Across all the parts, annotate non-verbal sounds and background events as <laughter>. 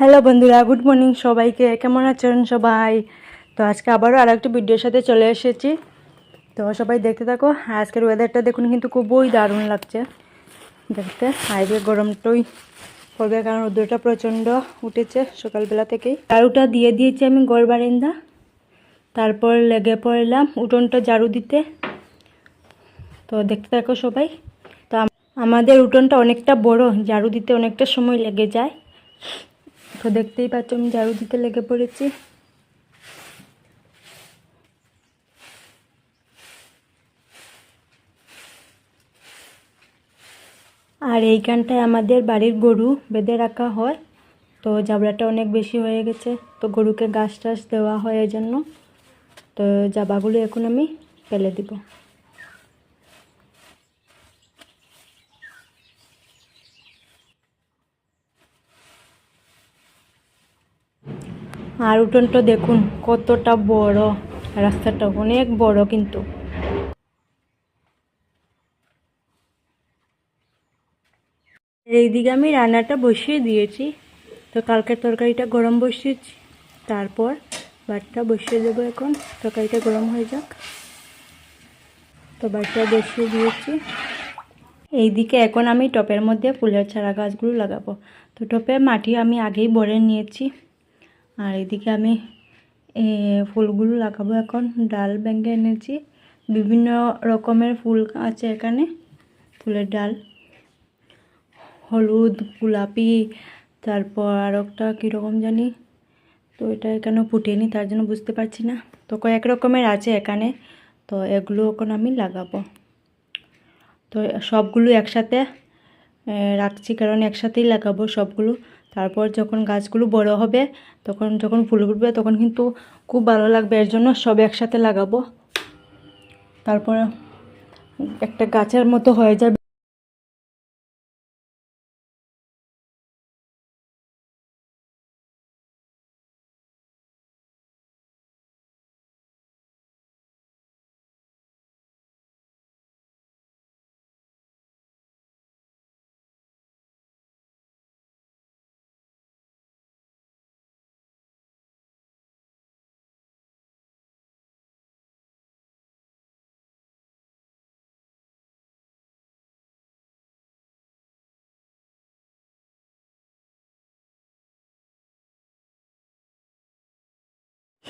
Hello বন্ধুরা, good morning সবাইকে। কেমন আছেন সবাই? তো আজকে আবারও আর একটা ভিডিওর সাথে চলে এসেছি। তো সবাই দেখতে থাকো, আজকের ওয়েদারটা দেখুন কিন্তু খুবই দারুণ লাগছে। দেখতে, আজকে গরমটাই পড়বে কারণ রোদ্রটা প্রচণ্ড উঠেছে সকালবেলা থেকেই। ঝাড়ুটা দিয়ে দিয়েছি আমি গড় বারিন্দা। তারপর লেগে পড়লাম উঠোনটা ঝাড়ু দিতে। তো দেখতে থাকো সবাই। তো আমাদের উঠোনটা অনেকটা বড়, ঝাড়ু দিতে অনেকটা সময় লেগে যায়। তো দেখতেই পাচ্ছ আমি ঝাড়ু দিতে লেগে পড়েছি। আর এইখানটায় আমাদের বাড়ির গরু বেঁধে রাখা হয়। তো জাবড়াটা অনেক বেশি হয়ে গেছে, তো গরুকে ঘাস টাস দেওয়া হয় এই জন্য তো জাবাগুলো এখন আমি ফেলে দিব। আর উঠোনটা দেখুন, কতটা বড়। রাস্তাটা অনেক বড় কিন্তু। এইদিকে আমি রান্নাটা বসিয়ে দিয়েছি। তো কালকের তরকারিটা গরম বসিয়েছি। তারপর ভাতটা বসিয়ে দেবো এখন। তরকারিটা গরম হয়ে যাক। তো ভাতটা বসিয়ে দিয়েছি। এইদিকে এখন আমি টপের মধ্যে ফুলের চারা গাছগুলো লাগাবো। তো টপে মাটি আমি আগেই ভরে নিয়েছি। আর এদিকে আমি ফুলগুলো লাগাবো এখন। ডাল ব্যাঙ্গে এনেছি। বিভিন্ন রকমের ফুল আছে এখানে, ফুলের ডাল। হলুদ, গোলাপি, তারপর আর একটা কীরকম জানি? তো এটা এখানে ফুটেনি, তার জন্য বুঝতে পারছি না। তো কয়েক রকমের আছে এখানে, তো এগুলো এখন আমি লাগাবো। তো সবগুলো একসাথে রাখছি, কারণ একসাথেই লাগাবো সবগুলো। তারপর যখন গাছগুলো বড় হবে, তখন যখন ফুল উঠবে তখন কিন্তু খুব ভালো লাগবে। এর জন্য সব একসাথে লাগাবো। তারপর একটা গাছের মতো হয়ে যাবে।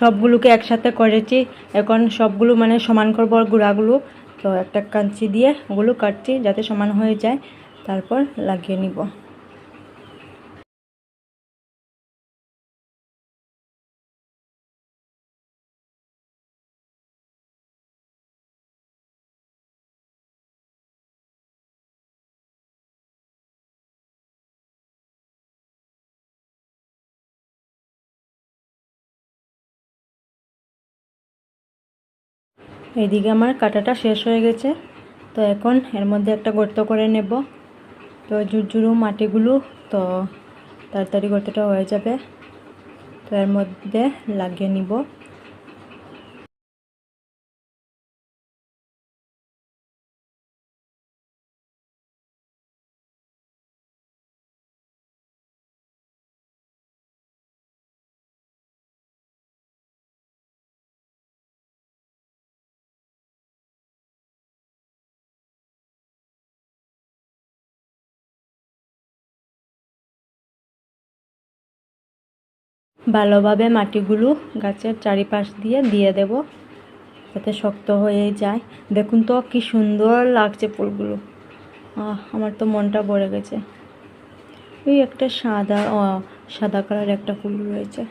সবগুলোকে একসাথে করেছি। এখন সবগুলো মানে সমান করব গুঁড়াগুলো। তো একটা কাঞ্চি দিয়ে ওগুলো কাটছি যাতে সমান হয়ে যায়। তারপর লাগিয়ে নিব। এইদিকে আমার কাটাটা শেষ হয়ে গেছে। তো এখন এর মধ্যে একটা গর্ত করে নেব। তো ঝুরঝুরু মাটিগুলো তো তাড়াতাড়ি গর্তটা হয়ে যাবে। তো এর মধ্যে লাগিয়ে নিব। ভালোভাবে মাটিগুলো গাছের চারিপাশ দিয়ে দিয়ে দেব, যাতে শক্ত হয়ে যায়। দেখুন তো কি সুন্দর লাগছে ফুলগুলো। আহ, আমার তো মনটা ভরে গেছে। ওই একটা সাদা সাদা কালার একটা ফুল রয়েছে।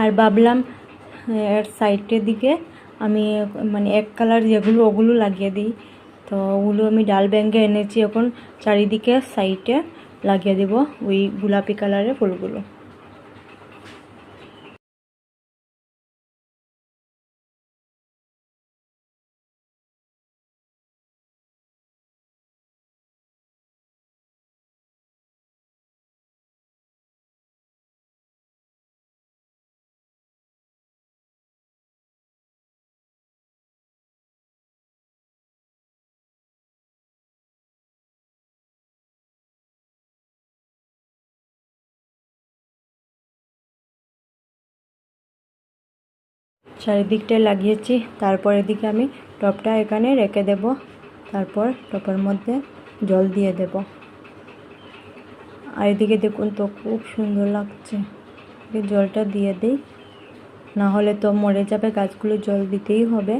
আর ভাবলাম, এর সাইডের দিকে আমি মানে এক কালার যেগুলো, ওগুলো লাগিয়ে দিই। তো ওগুলো আমি ডাল ব্যাঙ্গে এনেছি এখন, চারিদিকে সাইডে লাগিয়ে দেব ওই গোলাপি কালারের ফুলগুলো। চারিদিকটায় লাগিয়েছি। তারপর এদিকে আমি টপটা এখানে রেখে দেব। তারপর টপের মধ্যে জল দিয়ে দেব। আর এদিকে দেখুন তো খুব সুন্দর লাগছে। জলটা দিয়ে দিই। না হলে তো মরে যাবে, গাছগুলো জল দিতেই হবে।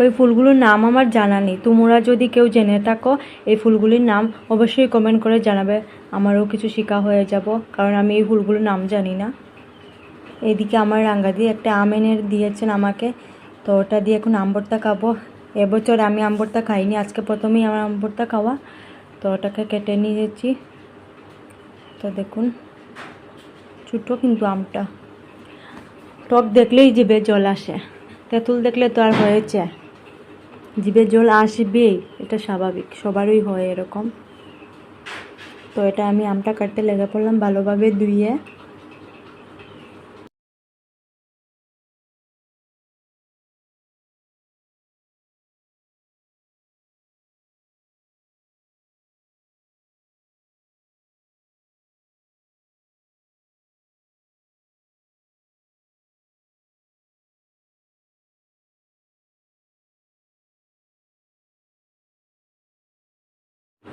ওই ফুলগুলোর নাম আমার জানা নেই। তোমরা যদি কেউ জেনে থাকো এই ফুলগুলির নাম, অবশ্যই কমেন্ট করে জানাবে। আমারও কিছু শেখা হয়ে যাব, কারণ আমি এই ফুলগুলোর নাম জানি না। এদিকে আমার রাঙ্গা দিয়ে একটা আম এনে দিয়েছেন আমাকে, তো ওটা দিয়ে এখন আম্বরটা খাব। এবছর আমি আম্বরটা খাইনি, আজকে প্রথমেই আমার আম্বরটা খাওয়া। তো ওটাকে কেটে নিয়েছি। তো দেখুন, ছোটো কিন্তু আমটা। টক দেখলেই জিবে জল আসে। তেঁতুল দেখলে তো আর হয়েছে। জিভে জল আসবে, এটা স্বাভাবিক, সবারই হয় এরকম। তো এটা আমি আমটা কাটতে লেগে পড়লাম ভালোভাবে ধুইয়ে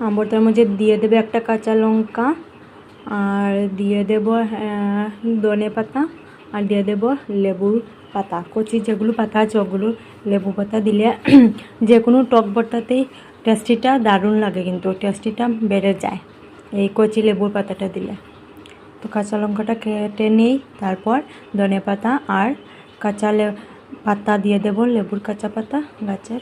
আম্বরটার মধ্যে দিয়ে দেবে একটা কাঁচা লঙ্কা, আর দিয়ে দেব ধনে পাতা, আর দিয়ে দেব লেবুর পাতা, কচি যেগুলো পাতা আছে ওগুলো লেবু পাতা দিলে <clears throat> যে কোনো টক বটাতেই টেস্টিটা দারুণ লাগে কিন্তু, টেস্টিটা বেড়ে যায় এই কচি লেবুর পাতাটা দিলে। তো কাঁচা লঙ্কাটা কেটে নেই, তারপর ধনে পাতা আর কাঁচা পাতা দিয়ে দেব, লেবুর কাঁচা পাতা, গাছের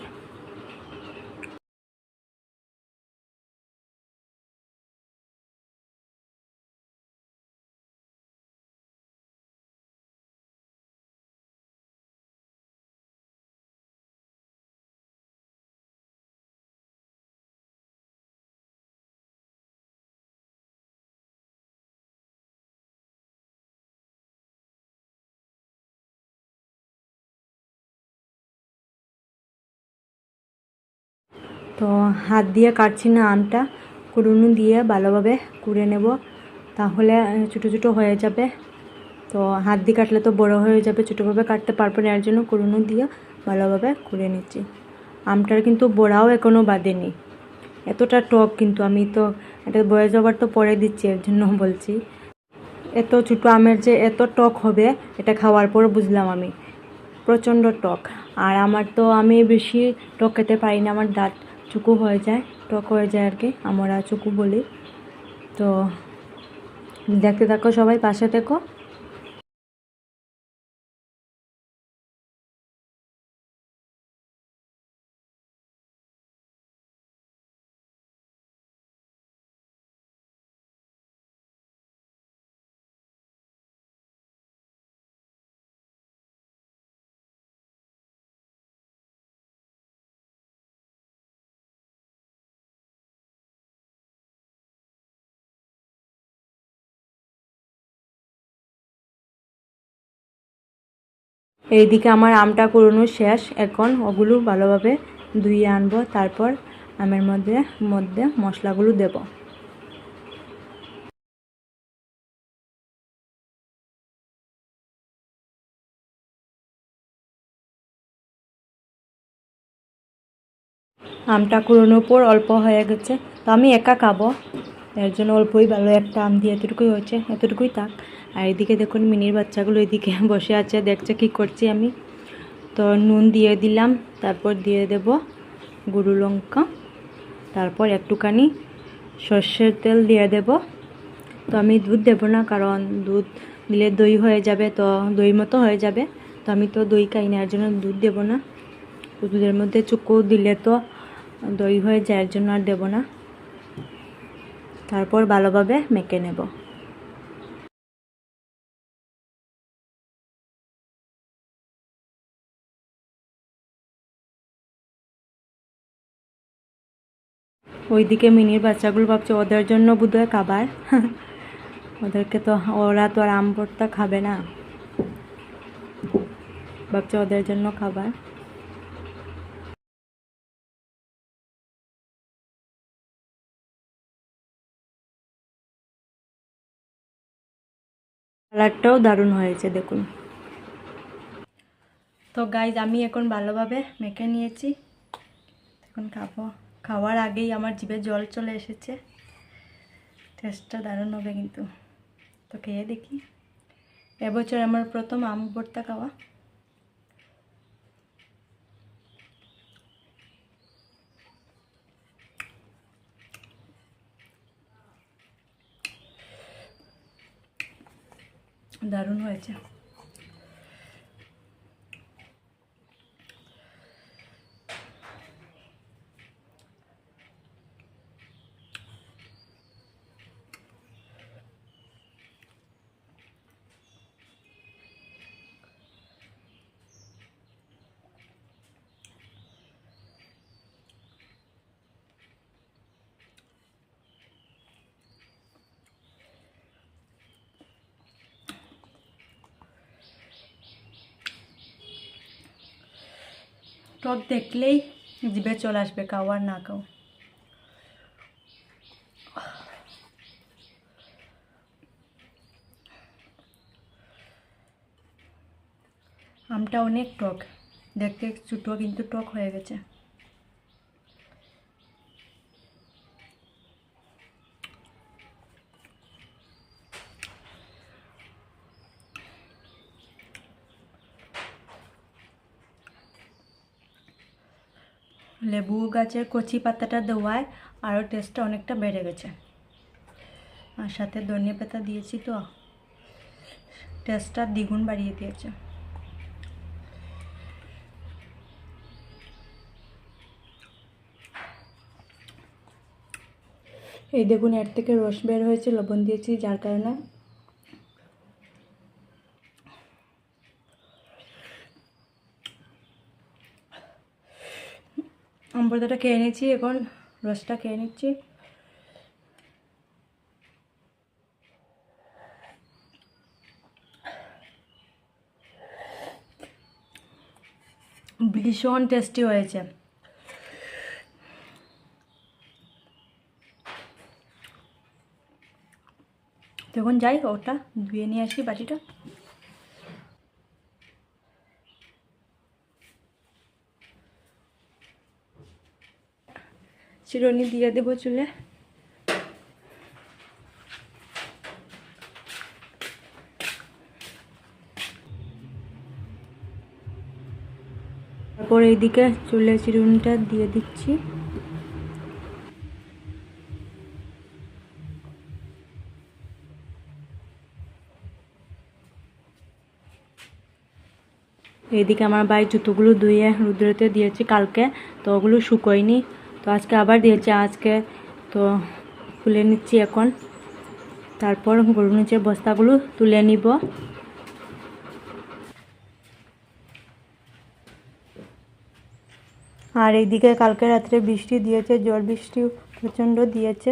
তো হাত দিয়ে কাটছি না আমটা কুড়ুনি দিয়ে ভালোভাবে কুড়ে নেব, তাহলে ছোটো ছোটো হয়ে যাবে। তো হাত দিয়ে কাটলে তো বড় হয়ে যাবে, ছোটোভাবে কাটতে পারব না, এর জন্য কুড়ুনি দিয়ে ভালোভাবে কুড়ে নিচ্ছি। আমটার কিন্তু বড়াও এখনও বাঁধেনি এতটা টক কিন্তু আমি তো, এটা বয়ে যাবার তো পরে দিচ্ছি, এর জন্য বলছি। এত ছোটো আমের যে এত টক হবে, এটা খাওয়ার পর বুঝলাম আমি। প্রচণ্ড টক। আর আমার তো আমি বেশি টক খেতে পারি না, আমার দাঁত চুকু হয়ে যায়, টক হয়ে যায় আর কি, আমরা চুকু বলি। তো দেখতে থাকো সবাই, পাশে থেকো। এইদিকে আমার আমটা কুড়োনো শেষ। এখন ওগুলো ভালোভাবে ধুয়ে আনব, তারপর আমের মধ্যে মধ্যে মশলাগুলো দেব। আমটা কুড়োনোর পর অল্প হয়ে গেছে। তো আমি একা খাব। এর জন্য অল্পই ভালো, একটা আম দিয়ে এতটুকুই হয়েছে, এতটুকুই থাক। আর এদিকে দেখুন মিনির বাচ্চাগুলো এদিকে <laughs> বসে আছে, দেখছে কি করছি আমি। তো নুন দিয়ে দিলাম, তারপর দিয়ে দেব গুরু লঙ্কা। তারপর একটুখানি সর্ষের তেল দিয়ে দেব। তো আমি দুধ দেবো না, কারণ দুধ দিলে দই হয়ে যাবে, তো দই মতো হয়ে যাবে। তো আমি তো দই খাই না জন্য দুধ দেবো না। দুধের মধ্যে চুকো দিলে তো দই হয়ে যায় জন্য আর দেবো না। তারপর ভালোভাবে মেখে নেব। ওইদিকে মিনির বাচ্চাগুলো ভাবছে ওদের জন্য বোধহয় খাবার। ওদেরকে তো ওরা তো আর আম ভর্তা খাবে না। ভাবছে ওদের জন্য খাবার। কালারটাও দারুণ হয়েছে, দেখুন। তো গাইজ আমি এখন ভালোভাবে মেখে নিয়েছি। এখন খাব। খাওয়ার আগেই আমার জিভে জল চলে এসেছে। টেস্টটা দারুণ হবে কিন্তু। তো খেয়ে দেখি। এবছর আমার প্রথম আম ভর্তা খাওয়া। দারুণ হয়েছে। টক দেখলেই জিভে চলে আসবে, কাউ আর না কাউ। আমটা অনেক টক, দেখতে ছোটো কিন্তু টক হয়ে গেছে। লেবু গাছের কচি পাতাটা দেওয়ায় আরও টেস্টটা অনেকটা বেড়ে গেছে। আর সাথে ধনিয়া পাতা দিয়েছি তো। টেস্টটা দ্বিগুণ বাড়িয়ে দিয়েছে। এই দেখুন, এর থেকে রস বের হয়েছে, লবণ দিয়েছি, যার কারণে আমবর্দাটা খেয়ে নিচ্ছি এখন রসটা খেয়ে নিচ্ছি। ভীষণ টেস্টি হয়েছে। তখন যাই ওটা ধুয়ে নিয়ে আসি বাটিটা। চিরুনি দিয়ে দেবো চুলে। তারপর এইদিকে চুলে চিরুনিটা দিয়ে দিচ্ছি। এইদিকে আমার ভাই জুতোগুলো ধুয়ে রুদ্রতে দিয়েছি কালকে, তো ওগুলো শুকোয়নি। তো আজকে আবার দিয়েছে, আজকে তো খুলে নিচ্ছি এখন। তারপর গরুর নিচের বস্তাগুলো তুলে নিব। আর এইদিকে কালকে রাত্রে বৃষ্টি দিয়েছে ঝড় বৃষ্টি প্রচণ্ড দিয়েছে।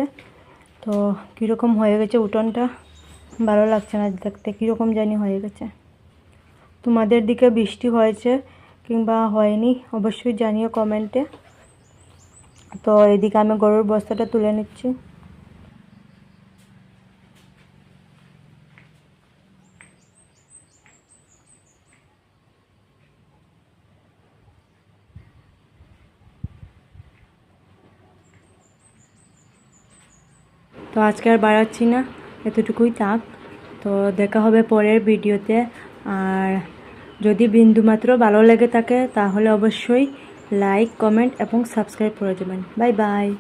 তো কীরকম হয়ে গেছে উঠোনটা? ভালো লাগছে না দেখতে, কীরকম জানি হয়ে গেছে। তোমাদের দিকে বৃষ্টি হয়েছে কিংবা হয়নি, অবশ্যই জানিও কমেন্টে। তো এদিকে আমি গরুর বস্তাটা তুলে নিচ্ছি। তো আজকে আর বাড়াচ্ছি না, এতটুকুই থাক। তো দেখা হবে পরের ভিডিওতে। আর যদি বিন্দুমাত্র ভালো লেগে থাকে, তাহলে অবশ্যই লাইক কমেন্ট এবং সাবস্ক্রাইব করে দেবেন। Bye bye.